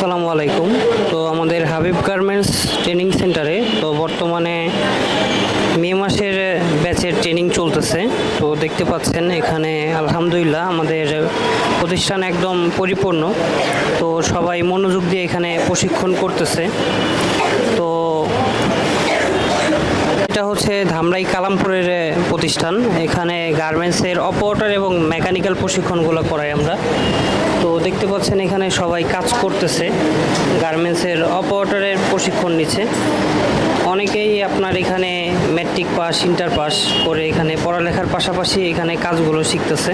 আসসালামু আলাইকুম। তো আমাদের হাবিব গার্মেন্টস ট্রেনিং সেন্টারে, তো বর্তমানে মে মাসের ব্যাচের ট্রেনিং চলতেছে। তো দেখতে পাচ্ছেন এখানে আলহামদুলিল্লাহ আমাদের প্রতিষ্ঠান একদম পরিপূর্ণ। তো সবাই মনোযোগ দিয়ে এখানে প্রশিক্ষণ করতেছে। তো এটা হচ্ছে ধামরাই কালামপুরের প্রতিষ্ঠান। এখানে গার্মেন্টসের অপারেটর এবং মেকানিক্যাল প্রশিক্ষণগুলো করাই আমরা। দেখতে পাচ্ছেন এখানে সবাই কাজ করতেছে গার্মেন্টসের অপারেটরের প্রশিক্ষণ নিচ্ছে। অনেকেই আপনার এখানে ম্যাট্রিক পাস ইন্টার পাস করে এখানে পড়ালেখার পাশাপাশি এখানে কাজগুলো শিখতেছে।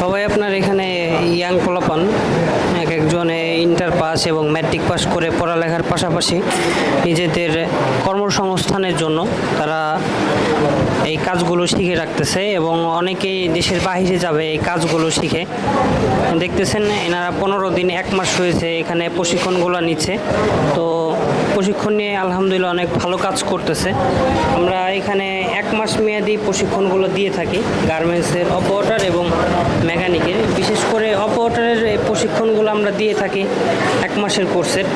সবাই আপনার এখানে ইয়াং পোলাপান, এক একজনে ইন্টার পাস এবং ম্যাট্রিক পাস করে পড়ালেখার পাশাপাশি নিজেদের কর্মসংস্থানের জন্য তারা এই কাজগুলো শিখে রাখতেছে এবং অনেকেই দেশের বাইরে যাবে এই কাজগুলো শিখে। দেখতেছেন এনারা পনেরো দিন এক মাস হয়েছে এখানে প্রশিক্ষণগুলো নিচ্ছে। তো প্রশিক্ষণ নিয়ে আলহামদুলিল্লাহ অনেক ভালো কাজ করতেছে। আমরা এখানে এক মাস মেয়াদি প্রশিক্ষণগুলো দিয়ে থাকি, গার্মেন্টসের অপারেটর এবং মেকানিকের। বিশেষ করে অপারেটরের এই প্রশিক্ষণগুলো আমরা দিয়ে থাকি এক মাসের কোর্সের।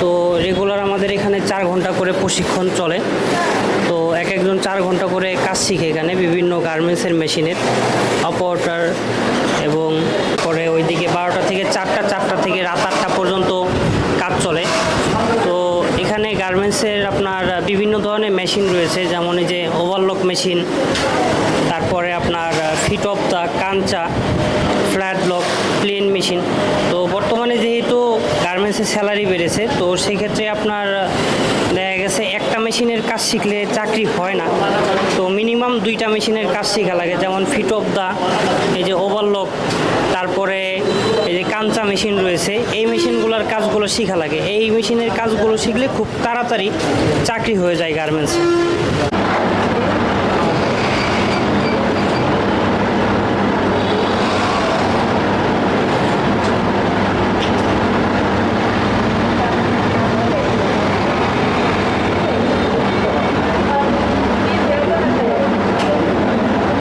তো রেগুলার আমাদের এখানে চার ঘণ্টা করে প্রশিক্ষণ চলে। চার ঘণ্টা করে কাজ শিখে এখানে বিভিন্ন গার্মেন্টসের মেশিনের অপারেটার এবং পরে ওইদিকে বারোটা থেকে চারটা চারটা থেকে রাত আটটা পর্যন্ত কাজ চলে। তো এখানে গার্মেন্টসের আপনার বিভিন্ন ধরনের মেশিন রয়েছে, যেমন এই যে ওভারলক মেশিন তারপরে আপনার ফিট অফ দ্য কাঞ্চা ফ্ল্যাট লক প্লেন মেশিন তো বর্তমানে যেহেতু গার্মেন্টসের স্যালারি বেড়েছে, তো সেক্ষেত্রে আপনার দেখা গেছে একটা মেশিনের কাজ শিখলে চাকরি হয় না। তো মিনিমাম দুইটা মেশিনের কাজ শেখা লাগে, যেমন ফিট অফ দা এই যে ওভারলক তারপরে এই যে কাঞ্চা মেশিন রয়েছে, এই মেশিনগুলোর কাজগুলো শেখা লাগে। এই মেশিনের কাজগুলো শিখলে খুব তাড়াতাড়ি চাকরি হয়ে যায় গার্মেন্টসে